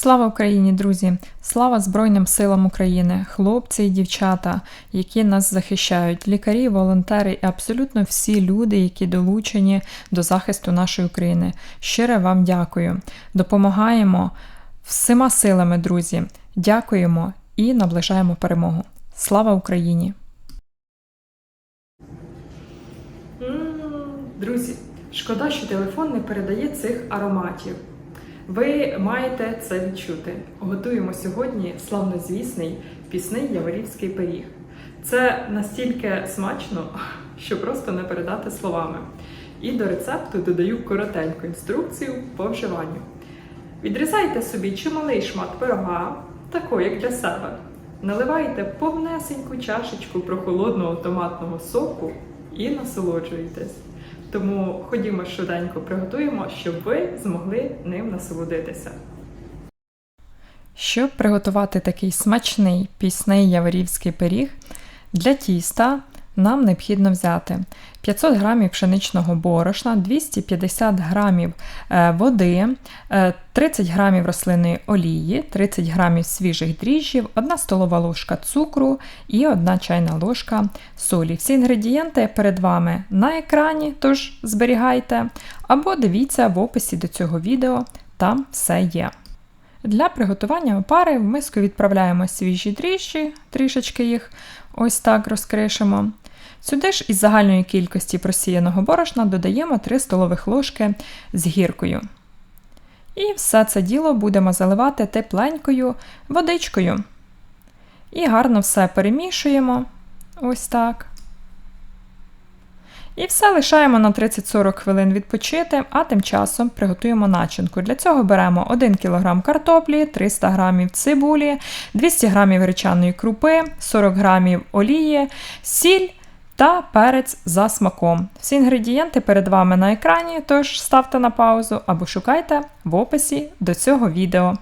Слава Україні, друзі! Слава Збройним силам України, хлопці і дівчата, які нас захищають, лікарі, волонтери і абсолютно всі люди, які долучені до захисту нашої України. Щире вам дякую. Допомагаємо всіма силами, друзі. Дякуємо і наближаємо перемогу. Слава Україні! Друзі, шкода, що телефон не передає цих ароматів. Ви маєте це відчути. Готуємо сьогодні славнозвісний пісний яворівський пиріг. Це настільки смачно, що просто не передати словами. І до рецепту додаю коротеньку інструкцію по вживанню. Відрізайте собі чималий шмат пирога, такий, як для себе. Наливайте повнесеньку чашечку прохолодного томатного соку і насолоджуйтесь. Тому ходімо швиденько приготуємо, щоб ви змогли ним насолодитися. Щоб приготувати такий смачний пісний яворівський пиріг, для тіста нам необхідно взяти 500 г пшеничного борошна, 250 г е, води, 30 е, г рослинної олії, 30 г свіжих дріжджів, 1 столова ложка цукру і 1 чайна ложка солі. Всі інгредієнти перед вами на екрані, тож зберігайте, або дивіться в описі до цього відео, там все є. Для приготування опари в миску відправляємо свіжі дріжджі, трішечки їх ось так розкришимо. Сюди ж із загальної кількості просіяного борошна додаємо 3 столових ложки з гіркою. І все це діло будемо заливати тепленькою водичкою. І гарно все перемішуємо. Ось так. І все лишаємо на 30-40 хвилин відпочити, а тим часом приготуємо начинку. Для цього беремо 1 кг картоплі, 300 г цибулі, 200 г гречаної крупи, 40 г олії, сіль та перець за смаком. Всі інгредієнти перед вами на екрані, тож ставте на паузу або шукайте в описі до цього відео.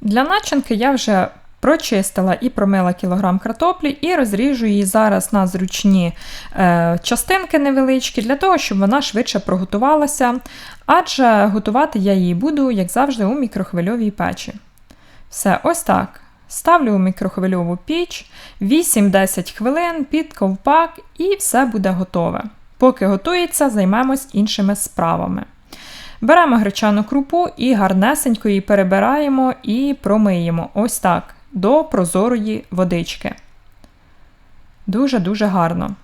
Для начинки я вже прочистила і промила кілограм картоплі і розріжу її зараз на зручні е, частинки невеличкі, для того, щоб вона швидше проготувалася, адже готувати я її буду, як завжди, у мікрохвильовій печі. Все, ось так. Ставлю у мікрохвильову піч 8-10 хвилин під ковпак і все буде готове. Поки готується, займемось іншими справами. Беремо гречану крупу і гарнесенько її перебираємо і промиємо ось так, до прозорої водички. Дуже-дуже гарно.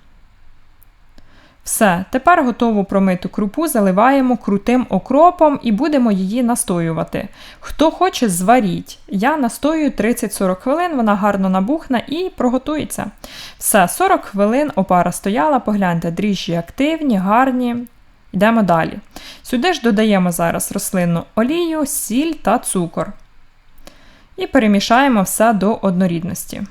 Все, тепер готову промиту крупу заливаємо крутим окропом і будемо її настоювати. Хто хоче, зваріть. Я настою 30-40 хвилин, вона гарно набухне і проготується. Все, 40 хвилин опара стояла, погляньте, дріжджі активні, гарні. Йдемо далі. Сюди ж додаємо зараз рослинну олію, сіль та цукор. І перемішаємо все до однорідності.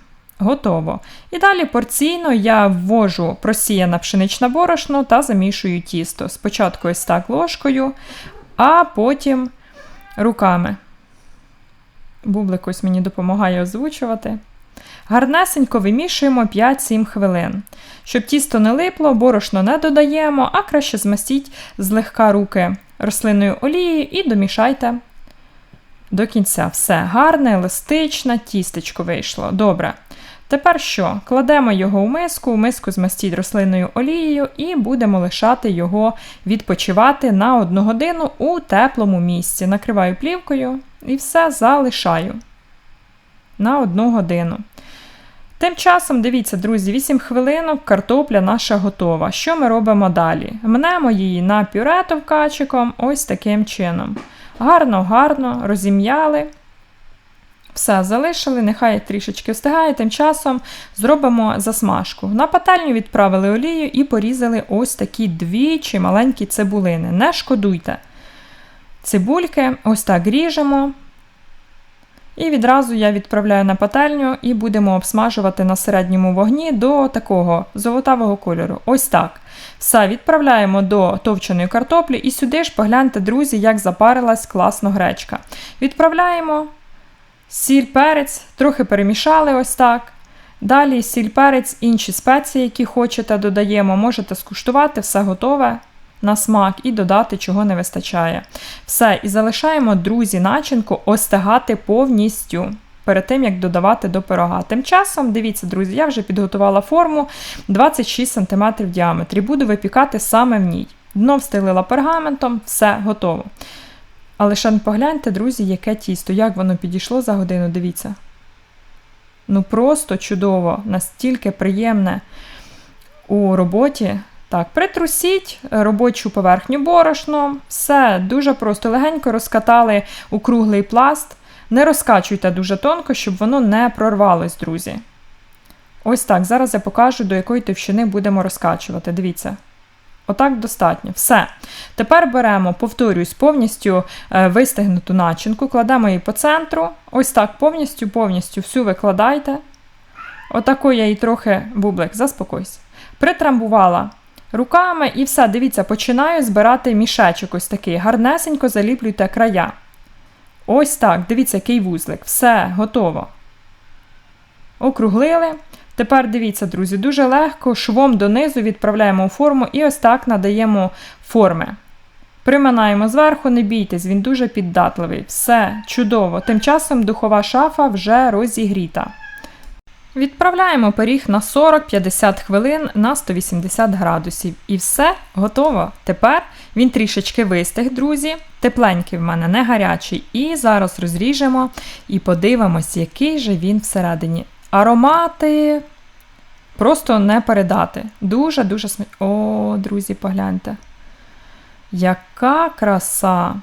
Готово. І далі порційно я ввожу просіяне пшеничне борошно та замішую тісто. Спочатку ось так ложкою, а потім руками. Бублик ось мені допомагає озвучувати. Гарнесенько вимішуємо 5-7 хвилин. Щоб тісто не липло, борошно не додаємо, а краще змастіть злегка руки рослинною олією і домішайте до кінця. Все гарне, еластичне, тістечко вийшло. Добре. Тепер що? Кладемо його в миску, в миску змастіть рослинною олією і будемо лишати його відпочивати на одну годину у теплому місці. Накриваю плівкою і все залишаю на одну годину. Тим часом, дивіться, друзі, 8 хвилинок картопля наша готова. Що ми робимо далі? Мнемо її на пюре товкачиком ось таким чином. Гарно-гарно розім'яли. Все, залишили, нехай трішечки встигає, тим часом зробимо засмажку. На пательню відправили олію і порізали ось такі дві чи маленькі цибулини. Не шкодуйте. Цибульки, ось так ріжемо. І відразу я відправляю на пательню і будемо обсмажувати на середньому вогні до такого золотавого кольору. Ось так. Все, відправляємо до товченої картоплі, і сюди ж погляньте, друзі, як запарилась класно гречка. Відправляємо сіль, перець, трохи перемішали ось так. Далі сіль перець, інші спеції, які хочете, додаємо, можете скуштувати, все готове. на смак і додати, чого не вистачає. Все, і залишаємо, друзі, начинку остигати повністю. Перед тим, як додавати до пирога. Тим часом, дивіться, друзі, я вже підготувала форму 26 см в діаметрі. Буду випікати саме в ній. Дно встелила пергаментом, все готово. Але ще погляньте, друзі, яке тісто, як воно підійшло за годину, дивіться. Ну просто чудово, настільки приємне у роботі. Так, притрусіть робочу поверхню борошном, все дуже просто легенько розкатали у круглий пласт. Не розкачуйте дуже тонко, щоб воно не прорвалось, друзі. Ось так. Зараз я покажу, до якої товщини будемо розкачувати. Дивіться. Отак достатньо. Все. Тепер беремо, повторюсь, повністю е, вистигнуту начинку, кладемо її по центру. Ось так повністю, повністю всю викладайте. Отако я її трохи бублик, заспокойся. Притрамбувала руками і все, дивіться, починаю збирати мішечок ось такий. Гарнесенько заліплюйте края. Ось так, дивіться, який вузлик. Все, готово. Округлили. Тепер дивіться, друзі, дуже легко швом донизу відправляємо у форму і ось так надаємо форми. Приминаємо зверху, не бійтесь, він дуже піддатливий. Все, чудово. Тим часом духова шафа вже розігріта. Відправляємо пиріг на 40-50 хвилин на 180 градусів. І все готово. Тепер він трішечки вистиг, друзі. Тепленький в мене, не гарячий. І зараз розріжемо і подивимось, який же він всередині. Аромати просто не передати. Дуже-дуже смачно. О, друзі, погляньте. Яка краса!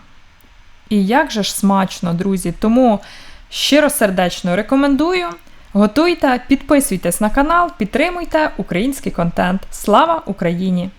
І як же ж смачно, друзі! Тому щиро сердечно рекомендую. Готуйте, підписуйтесь на канал, підтримуйте український контент. Слава Україні!